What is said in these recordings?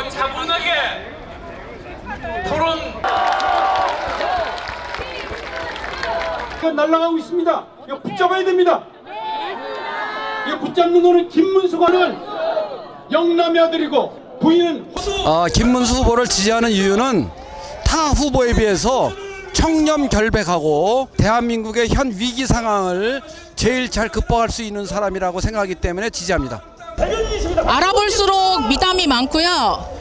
그리고 차분하게 토론 이거 날아가고 있습니다. 이거 붙잡아야 됩니다. 이거 붙잡는 거는 김문수관은 영남의 아들이고 부인은 어, 김문수 후보를 지지하는 이유는 타 후보에 비해서 청렴 결백하고 대한민국의 현 위기 상황을 제일 잘 극복할 수 있는 사람이라고 생각하기 때문에 지지합니다. 알아볼수록 미담이 많고요.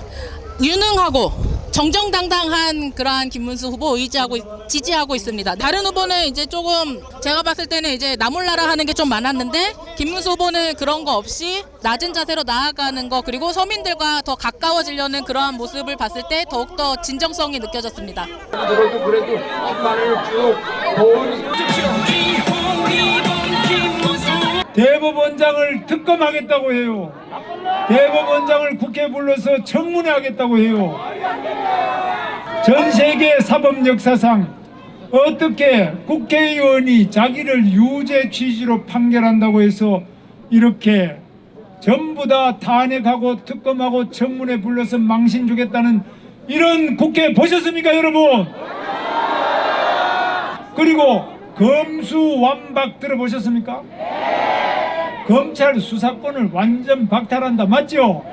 유능하고 정정당당한 그러한 김문수 후보 의지하고 지지하고 있습니다. 다른 후보는 이제 조금 제가 봤을 때는 이제 나몰라라 하는 게 좀 많았는데 김문수 후보는 그런 거 없이 낮은 자세로 나아가는 거 그리고 서민들과 더 가까워지려는 그러한 모습을 봤을 때 더욱더 진정성이 느껴졌습니다. 그래도 그래도 쭉 도운 대법원장을 특검하겠다고 해요. 대법원장을 국회에 불러서 청문회 하겠다고 해요. 전 세계 사법 역사상 어떻게 국회의원이 자기를 유죄 취지로 판결한다고 해서 이렇게 전부 다 탄핵하고 특검하고 청문회 불러서 망신 주겠다는 이런 국회 보셨습니까 여러분? 그리고 검수완박 들어보셨습니까? 검찰 수사권을 완전 박탈한다 맞죠?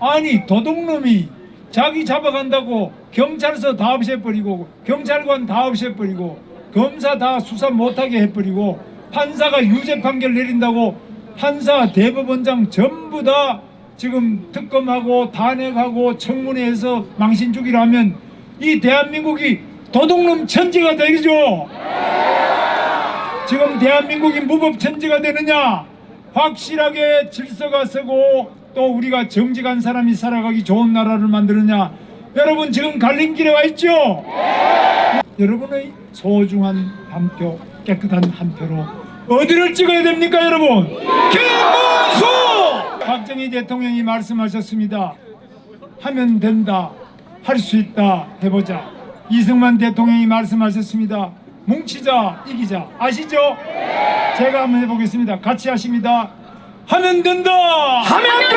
아니 도둑놈이 자기 잡아간다고 경찰서 다 없애버리고 경찰관 다 없애버리고 검사 다 수사 못하게 해버리고 판사가 유죄 판결 내린다고 판사 대법원장 전부 다 지금 특검하고 탄핵하고 청문회에서 망신 하면 이 대한민국이 도둑놈 천지가 되죠. 지금 대한민국이 무법천지가 되느냐? 확실하게 질서가 서고 또 우리가 정직한 사람이 살아가기 좋은 나라를 만드느냐? 여러분 지금 갈림길에 와 있죠? 여러분의 소중한 한 표, 깨끗한 한 표로 어디를 찍어야 됩니까, 여러분? 김문수! 박정희 대통령이 말씀하셨습니다. 하면 된다, 할 수 있다, 해보자. 이승만 대통령이 말씀하셨습니다. 뭉치자, 이기자. 아시죠? 제가 한번 해보겠습니다. 같이 하십니다. 하면 된다! 하면